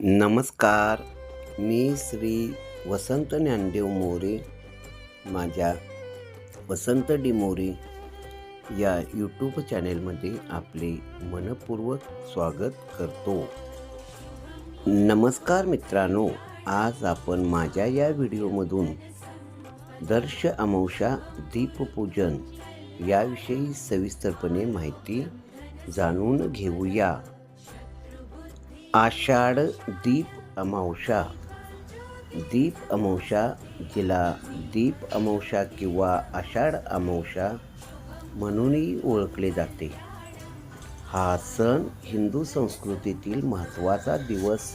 नमस्कार. मी श्री वसंत ज्ञानदेव मोरे माझ्या वसंत डी मोरे या यूट्यूब चॅनेलमध्ये आपले मनपूर्वक स्वागत करतो. नमस्कार मित्रांनो आज आपण माझ्या या व्हिडिओमधून दर्श अमावशा दीपपूजन याविषयी सविस्तरपणे माहिती जाणून घेऊया. आषाढ दीप अमावशा दीप अमावशा जिला दीप अमावशा किंवा आषाढ अमावशा म्हणूनही ओळखले जाते. हा सण हिंदू संस्कृतीतील महत्त्वाचा दिवस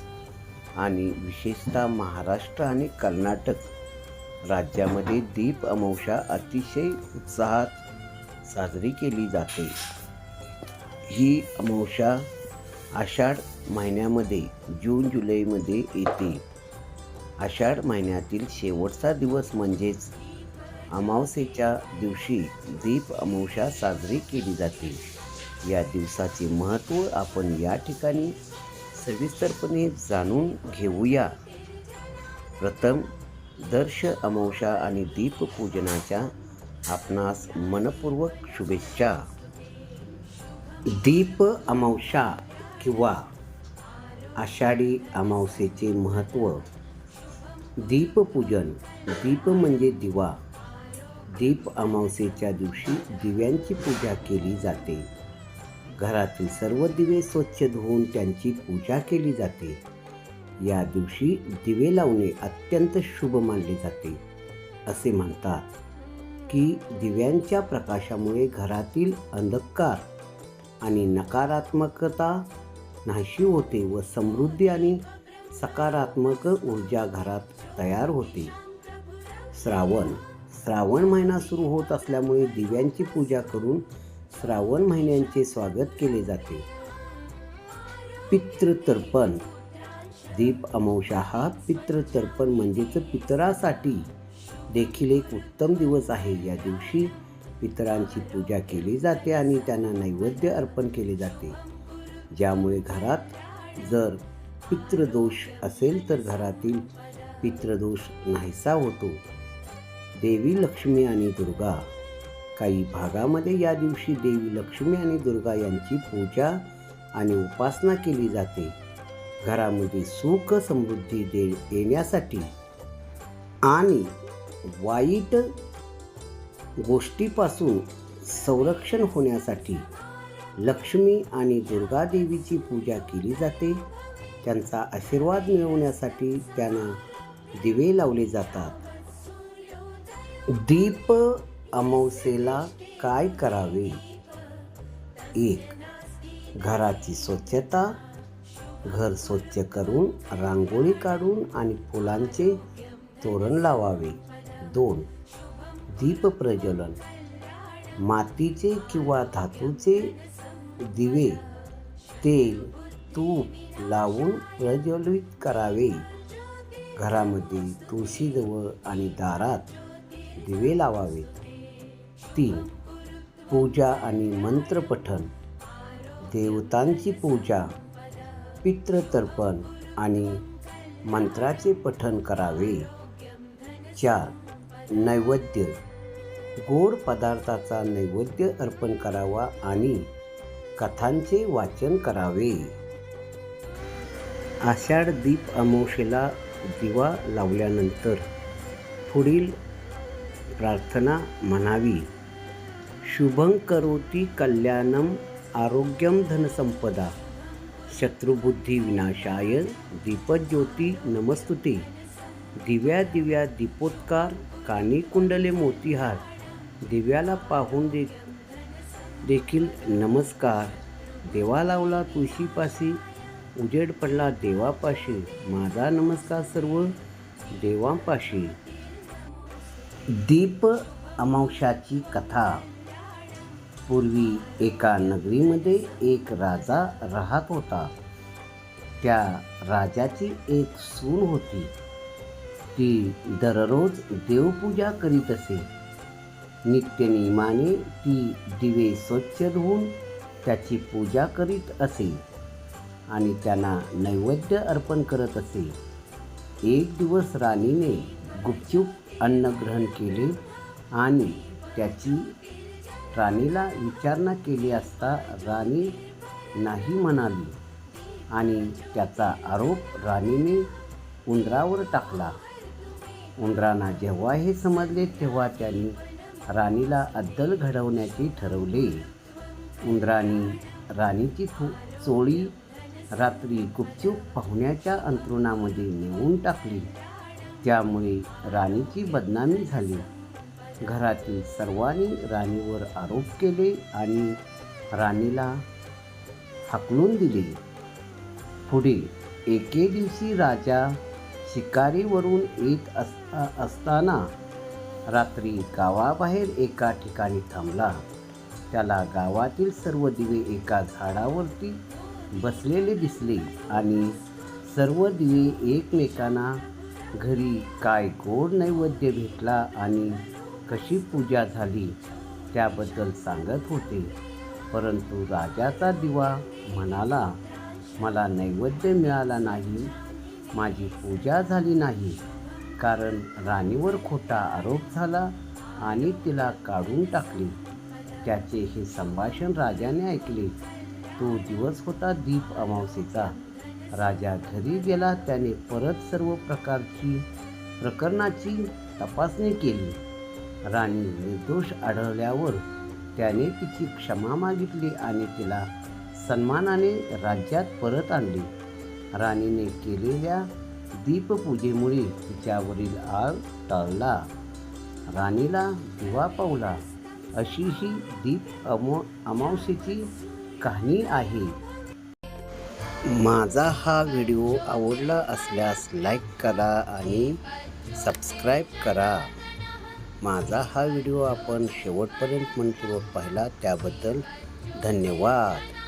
आणि विशेषतः महाराष्ट्र आणि कर्नाटक राज्यामध्ये दीप अमावशा अतिशय उत्साहात साजरी केली जाते. ही अमावशा आषाढ महिन्यामध्ये जून जुलैमध्ये येते. आषाढ महिन्यातील शेवटचा दिवस म्हणजेच अमावस्येच्या दिवशी दीप अमावस्या साजरी केली जाते. या दिवसाचे महत्त्व आपण या ठिकाणी सविस्तरपणे जाणून घेऊया. प्रथम दर्श अमावस्या आणि दीपपूजनाच्या आपणास मनपूर्वक शुभेच्छा. दीप अमावस्या किंवा आषाढी अमावस्येचे महत्त्व दीपपूजन दीप म्हणजे दिवा. दीप अमावस्येच्या दिवशी दिव्यांची पूजा केली जाते. घरातील सर्व दिवे स्वच्छ धुवून त्यांची पूजा केली जाते. या दिवशी दिवे लावणे अत्यंत शुभ मानले जाते. असे म्हणतात की दिव्यांच्या प्रकाशामुळे घरातील अंधकार आणि नकारात्मकता नाहीशी होते व समृद्धी आणि सकारात्मक ऊर्जा घरात तयार होते. श्रावण श्रावण महिना सुरू होत असल्यामुळे दिव्यांची पूजा करून श्रावण महिन्यांचे स्वागत केले जाते. पितृतर्पण दीप अमावशा हा पितृतर्पण म्हणजेच पितरासाठी देखील एक उत्तम दिवस आहे. या दिवशी पितरांची पूजा केली जाते आणि त्यांना नैवेद्य अर्पण केले जाते. ज्यामुळे घरात जर पितृदोष असेल तर घरातील पितृदोष नाहीसा होतो. देवी लक्ष्मी आणि दुर्गा काही भागामध्ये या दिवशी देवी लक्ष्मी आणि दुर्गा यांची पूजा आणि उपासना केली जाते. घरामध्ये सुख समृद्धी दे येण्यासाठी आणि वाईट गोष्टीपासून संरक्षण होण्यासाठी लक्ष्मी आणि दुर्गादेवीची पूजा केली जाते. त्यांचा आशीर्वाद मिळवण्यासाठी त्यांना दिवे लावले जातात. दीप अमावस्येला काय करावे? एक घराची स्वच्छता. घर स्वच्छ करून रांगोळी काढून आणि फुलांचे तोरण लावावे. दोन दीप प्रज्वलन. मातीचे किंवा धातूचे दिवे तेल तूप लावून प्रज्वलित करावे. घरामध्ये तुळशीजवळ आणि दारात दिवे लावावेत. तीन पूजा आणि मंत्रपठण. देवतांची पूजा पितृतर्पण आणि मंत्राचे पठण करावे. चार नैवेद्य. गोड पदार्थाचा नैवेद्य अर्पण करावा आणि कथांचे वाचन करावे. आषाढ दीप अमावशेला दिवा लावल्यानंतर पुढील प्रार्थना म्हणावी. शुभं करोती कल्याणम आरोग्यम धनसंपदा. शत्रुबुद्धी विनाशाय दीपज्योती नमस्तुते. दिव्या दिव्या दीपोत्कार कानी कुंडले मोतीहार. दिव्याला पाहून दे देखील नमस्कार. देवा लावला तुळशीपाशी उजेड पडला देवापाशी. माझा नमस्कार सर्व देवापाशी. दीप अमावशाची कथा. पूर्वी एका नगरीमध्ये एक राजा राहत होता. त्या राजाची एक सून होती. ती दररोज देवपूजा करीत असे. नित्यनियमाने ती दिवे स्वच्छ धुवून त्याची पूजा करीत असे आणि त्यांना नैवेद्य अर्पण करत असे. एक दिवस राणीने गुपचूप अन्न ग्रहण केले आणि त्याची राणीला विचारणा केली असता राणी नाही म्हणाली आणि त्याचा आरोप राणीने उंदरावर टाकला. उंदरांना जेव्हा हे समजले तेव्हा त्यांनी राणीला अद्दल घडवण्याचे ठरवले. उंदरानी राणीची थो चोळी रात्री गुपचूप पाहुण्याच्या अंतरुणामध्ये नेऊन टाकली. त्यामुळे राणीची बदनामी झाली. घरातील सर्वांनी राणीवर आरोप केले आणि राणीला हाकलून दिले. पुढे एके दिवशी राजा शिकारीवरून येत असता असताना रात्री गावाबाहेर एका ठिकाणी थांबला. त्याला गावातील सर्व दिवे एका झाडावरती बसलेले दिसले आणि सर्व दिवे एकमेकांना घरी काय गोड नैवेद्य भेटला आणि कशी पूजा झाली त्याबद्दल सांगत होते. परंतु राजाचा दिवा म्हणाला मला नैवेद्य मिळाला नाही माझी पूजा झाली नाही. कारण राणीवर खोटा आरोप झाला आणि तिला काढून टाकले. त्याचे हे संभाषण राजाने ऐकले. तो दिवस होता दीप अमावसेचा राजा घरी गेला त्याने परत सर्व प्रकारची प्रकरणाची तपासणी केली. राणी निर्दोष आढळल्यावर त्याने तिची क्षमा मागितली आणि तिला सन्मानाने राज्यात परत आणली. राणीने केलेल्या दीपपूजेमुळे तिच्यावरील आग टळला राणीला दिवा पावला. अशी ही दीप अमो अमावस्येची कहाणी आहे. माझा हा व्हिडिओ आवडला असल्यास लाईक करा आणि सबस्क्राईब करा. माझा हा व्हिडिओ आपण शेवटपर्यंत मनपूर्वक पाहिला त्याबद्दल धन्यवाद.